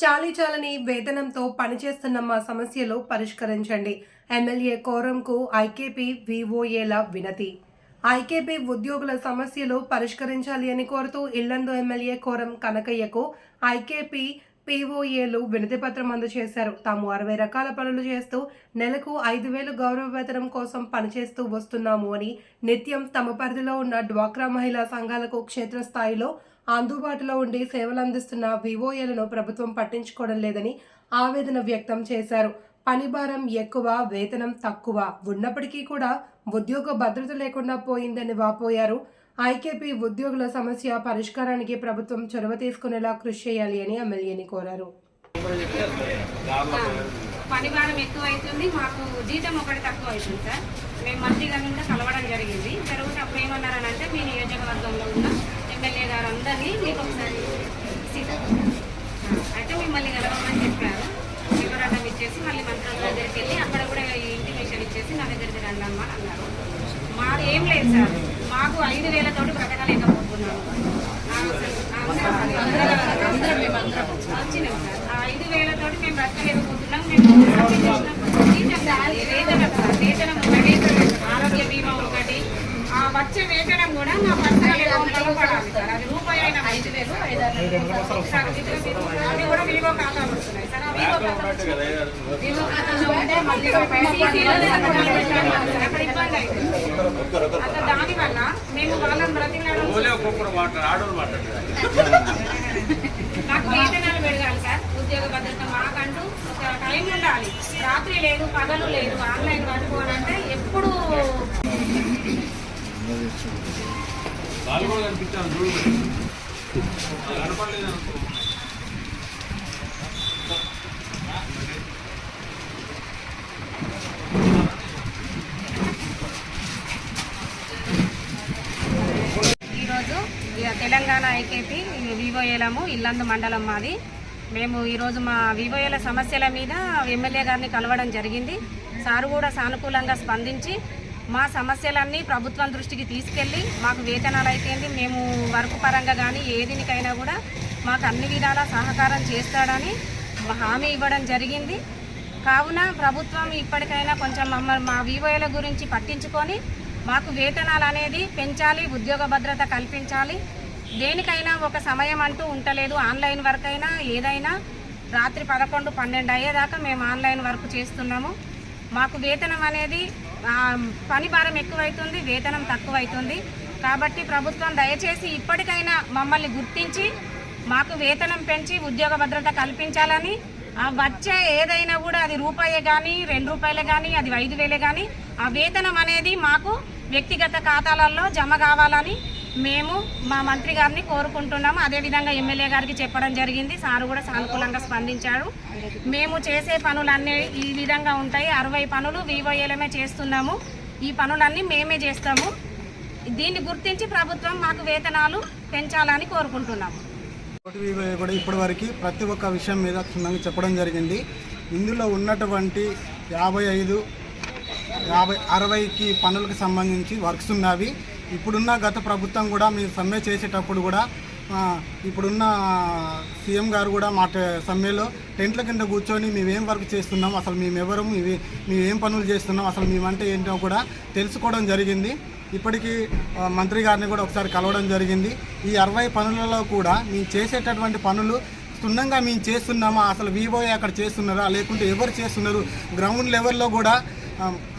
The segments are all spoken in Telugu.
చాలీ చాలని వేతనంతో పనిచేస్తున్న మా సమస్యలు పరిష్కరించండి. ఎమ్మెల్యే కోరంకు ఐకేపీ వివోఏల వినతి. ఐకేపీ ఉద్యోగుల సమస్యలు పరిష్కరించాలి అని కోరుతూ ఇల్లందు ఎమ్మెల్యే కోరం కనకయ్యకు ఐకేపీ పీఓఏలు వినతి పత్రం అందజేశారు. తాము అరవై రకాల పనులు చేస్తూ నెలకు ఐదు వేలు గౌరవ వేతనం కోసం పనిచేస్తూ వస్తున్నాము అని నిత్యం తమ పరిధిలో ఉన్న డ్వాక్రా మహిళా సంఘాలకు క్షేత్రస్థాయిలో అందుబాటులో ఉండి సేవలు అందిస్తున్న వివోఏలను ప్రభుత్వం పట్టించుకోవడం లేదని ఆవేదన వ్యక్తం చేశారు. పని భారం ఎక్కువ వేతనం తక్కువ. ఉన్నప్పటికీ కూడా ఉద్యోగ భద్రత లేకుండా పోయిందని వాపోయారు. ఐకేపీ ఉద్యోగుల సమస్య పరిష్కారానికి ప్రభుత్వం చొరవ తీసుకునేలా కృషి చేయాలి అని ఎమ్మెల్యేని కోరారు. పని భారం ఎక్కువ అవుతుంది మాకు జీతం ఒకటి తక్కువ అవుతుంది సార్. మేము మంత్రి గారిని కూడా కలవడం జరిగింది. జరుగుతే అప్పుడు ఏమన్నారని అంటే మీ నియోజకవర్గంలో ఉన్న అందరినీ మీకు ఒకసారి సీత- అయితే మిమ్మల్ని కలవమని చెప్పారు. వివరణం ఇచ్చేసి మళ్ళీ మంత్రుల దగ్గరికి వెళ్ళి అక్కడ కూడా ఇంటిమేషన్ ఇచ్చేసి నా దగ్గరికి రండి అమ్మా అని అన్నారు. మాకు ఏం లేదు సార్. మాకు ఐదు వేలతోటి బ్రతకలేకపోతున్నాము. ఆ, అసలు అందరం వచ్చినాం సార్ ఆ ఐదు వేలతోటి మేము బ్రతకలేకపోతున్నాం మేము వేతనం సార్, వేతనం ఒకటి ఆరోగ్య బీమా ఒకటి ఆ వచ్చే వేతనం కూడా మా పర్సనల్ అకౌంట్లో పడాలి సార్ అది రూపాయి ఐదారు అవి కూడా ఖాతాలు వస్తున్నాయి సార్ ఆ ఖాతాలు ఖాతాలో ఉంటే మళ్ళీ అక్కడ ఇబ్బంది దానివల్ల మేము వాళ్ళని బ్రతికినాడు నాకు వేతనాలు పెరగాలి సార్ ఉద్యోగ భద్రత మాకంటూ ఒక టైం ఉండాలి రాత్రి లేదు పగలు లేదు ఆన్లైన్ పట్టుకోవాలంటే ఎప్పుడు చూడు. ఈరోజు తెలంగాణ ఐకేపీ వివోఏలము ఇల్లందు మండలం మాది. మేము ఈరోజు మా వివోఏల సమస్యల మీద ఎమ్మెల్యే గారిని కలవడం జరిగింది. సారు కూడా సానుకూలంగా స్పందించి మా సమస్యలన్నీ ప్రభుత్వం దృష్టికి తీసుకెళ్ళి మాకు వేతనాలు అయితేంది మేము వర్క్ పరంగా కానీ ఏదినికైనా కూడా మాకు అన్ని విధాలా సహకారం చేస్తాడని హామీ ఇవ్వడం జరిగింది. కావున ప్రభుత్వం ఇప్పటికైనా కొంచెం మమ్మల్ని మా వివోఏల గురించి పట్టించుకొని మాకు వేతనాలు అనేది పెంచాలి ఉద్యోగ భద్రత కల్పించాలి. దేనికైనా ఒక సమయం అంటూ ఉండలేదు ఆన్లైన్ వర్క్ అయినా ఏదైనా రాత్రి పదకొండు పన్నెండు అయ్యేదాకా మేము ఆన్లైన్ వర్క్ చేస్తున్నాము. మాకు వేతనం అనేది పని భారం ఎక్కువైతుంది వేతనం తక్కువైతుంది. కాబట్టి ప్రభుత్వం దయచేసి ఇప్పటికైనా మమ్మల్ని గుర్తించి మాకు వేతనం పెంచి ఉద్యోగ భద్రత కల్పించాలని ఆ వచ్చే ఏదైనా కూడా అది రూపాయే కానీ రెండు రూపాయలే కానీ అది ఐదు వేలే కానీ ఆ వేతనం అనేది మాకు వ్యక్తిగత ఖాతాలలో జమ కావాలని మేము మా మంత్రి గారిని కోరుకుంటున్నాము. అదేవిధంగా ఎమ్మెల్యే గారికి చెప్పడం జరిగింది. సారు కూడా సానుకూలంగా స్పందించారు. మేము చేసే పనులన్నీ ఈ విధంగా ఉంటాయి. అరవై పనులు వివోఏలమే చేస్తున్నాము. ఈ పనులన్నీ మేమే చేస్తాము. దీన్ని గుర్తించి ప్రభుత్వం మాకు వేతనాలు పెంచాలని కోరుకుంటున్నాము. కూడా ఇప్పటివరకు ప్రతి ఒక్క విషయం మీద క్షుణ్ణంగా చెప్పడం జరిగింది. ఇందులో ఉన్నటువంటి యాభై ఐదు యాభై అరవైకి పనులకు సంబంధించి వర్క్స్ ఉన్నవి. ఇప్పుడున్న గత ప్రభుత్వం కూడా మీరు సమ్మె చేసేటప్పుడు కూడా ఇప్పుడున్న సీఎం గారు కూడా మా సమ్మెలో టెంట్ల కింద కూర్చొని మేమేం వర్క్ చేస్తున్నాం అసలు మేమెవరం ఇవి మేమేం పనులు చేస్తున్నాం అసలు మేమంటే ఏంటో కూడా తెలుసుకోవడం జరిగింది. ఇప్పటికీ మంత్రి గారిని కూడా ఒకసారి కలవడం జరిగింది. ఈ అరవై పనులలో కూడా మేము చేసేటటువంటి పనులు క్షుణ్ణంగా మేము చేస్తున్నామా అసలు వివోఏ అక్కడ చేస్తున్నారా లేకుంటే ఎవరు చేస్తున్నారు గ్రౌండ్ లెవెల్లో కూడా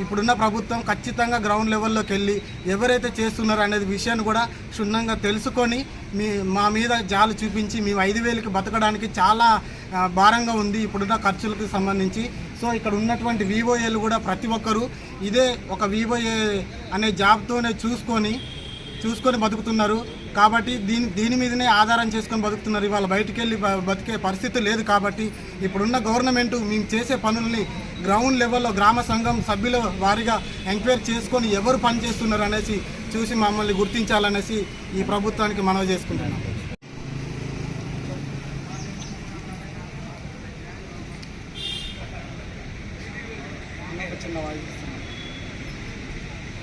ఇప్పుడున్న ప్రభుత్వం ఖచ్చితంగా గ్రౌండ్ లెవెల్లోకి వెళ్ళి ఎవరైతే చేస్తున్నారో అనేది విషయాన్ని కూడా క్షుణ్ణంగా తెలుసుకొని మీ మా మీద జాలు చూపించి మేము ఐదు వేలకి బతకడానికి చాలా భారంగా ఉంది ఇప్పుడున్న ఖర్చులకు సంబంధించి. సో ఇక్కడ ఉన్నటువంటి వివోఏలు కూడా ప్రతి ఒక్కరూ ఇదే ఒక వివోఏ అనే జాబ్తోనే చూసుకొని చూసుకొని బతుకుతున్నారు. కాబట్టి దీని దీని మీదనే ఆధారం చేసుకొని బతుకుతున్నారు. ఇవాళ బయటికి వెళ్ళి బతికే పరిస్థితి లేదు కాబట్టి ఇప్పుడున్న గవర్నమెంట్ మేము చేసే పనుల్ని గ్రౌండ్ లెవెల్లో గ్రామ సంఘం సభ్యుల వారిగా ఎంక్వైరీ చేసుకొని ఎవరు పనిచేస్తున్నారు అనేసి చూసి మమ్మల్ని గుర్తించాలనేసి ఈ ప్రభుత్వానికి మనవి చేసుకుంటాను చిన్న